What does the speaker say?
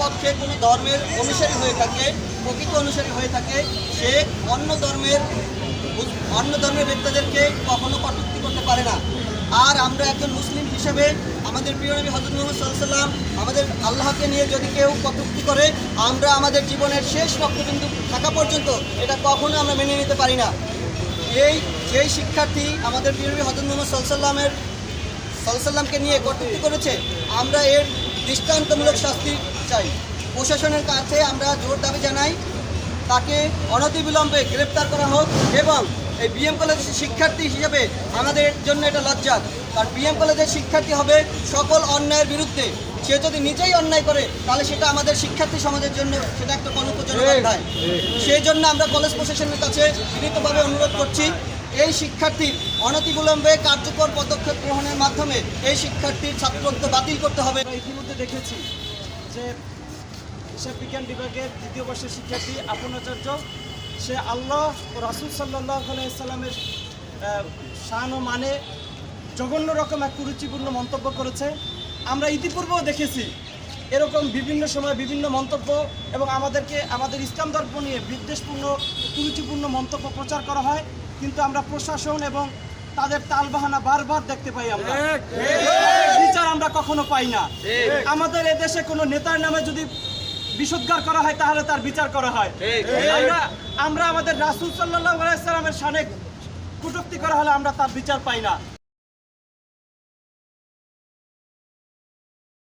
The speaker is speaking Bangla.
পক্ষে কোনো ধর্মের অনুসারী হয়ে থাকে, প্রকৃত অনুসারী হয়ে থাকে, সে অন্য ধর্মের অন্য ধর্মের ব্যক্তিদেরকে কখনো কটুক্তি করতে পারে না। আর আমরা একজন মুসলিম হিসেবে আমাদের প্রিয় নবী হজরত মোহাম্মদ সাল্লাম আমাদের আল্লাহকে নিয়ে যদি কেউ কটূক্তি করে, আমরা আমাদের জীবনের শেষ রক্তবিন্দু থাকা পর্যন্ত এটা কখনো আমরা মেনে নিতে পারি না। এই যেই শিক্ষার্থী আমাদের প্রিয় নবী হজরত মোহাম্মদ সাল্লামের সাল্লামকে নিয়ে কটূক্তি করেছে, আমরা এর দৃষ্টান্তমূলক শাস্তি চাই। প্রশাসনের কাছে আমরা জোর দাবি জানাই তাকে অনতিবিলম্বে গ্রেপ্তার করা হোক এবং এই বিএম কলেজের শিক্ষার্থী হিসেবে আমাদের জন্য এটা লজ্জাত কারণ বিএম কলেজের শিক্ষার্থী হবে সকল অন্যায়ের বিরুদ্ধে। সে যদি নিজেই অন্যায় করে তাহলে সেটা আমাদের শিক্ষার্থী সমাজের জন্য সেটা একটা কলঙ্কজনক অধ্যায়। সেই জন্য আমরা কলেজ প্রশাসনের কাছে বিনীতভাবে অনুরোধ করছি এই শিক্ষার্থীর অনতিবিলম্বে কার্যকর পদক্ষেপ গ্রহণের মাধ্যমে এই শিক্ষার্থীর ছাত্রত্ব বাতিল করতে হবে। ইতিমধ্যে দেখেছি যে হিসাব বিজ্ঞান বিভাগের দ্বিতীয় বর্ষের শিক্ষার্থী আপনাচার্য সে আল্লাহ ও রাসুল সাল্লাহ আলাইসাল্লামের শান ও মানে জঘন্য রকম এক কুরুচিপূর্ণ মন্তব্য করেছে। আমরা ইতিপূর্বেও দেখেছি এরকম বিভিন্ন সময় বিভিন্ন মন্তব্য এবং আমাদেরকে আমাদের ইসলাম ধর্ম নিয়ে বিদ্বেষপূর্ণ, কুরুচিপূর্ণ মন্তব্য প্রচার করা হয়। কিন্তু আমরা প্রশাসন এবং তাদের তালবাহানা বারবার দেখতে পাই আমরা। বিচার আমরা কখনো পাই না। আমাদের এদেশে কোনো নেতার নামে যদি বিশুদ্ধার করা হয় তাহলে তার বিচার করা হয়। আমরা আমরা আমাদের রাসুল সাল্লাহ সালামের সানে কুটক্তি করা হলে আমরা তার বিচার পাই না।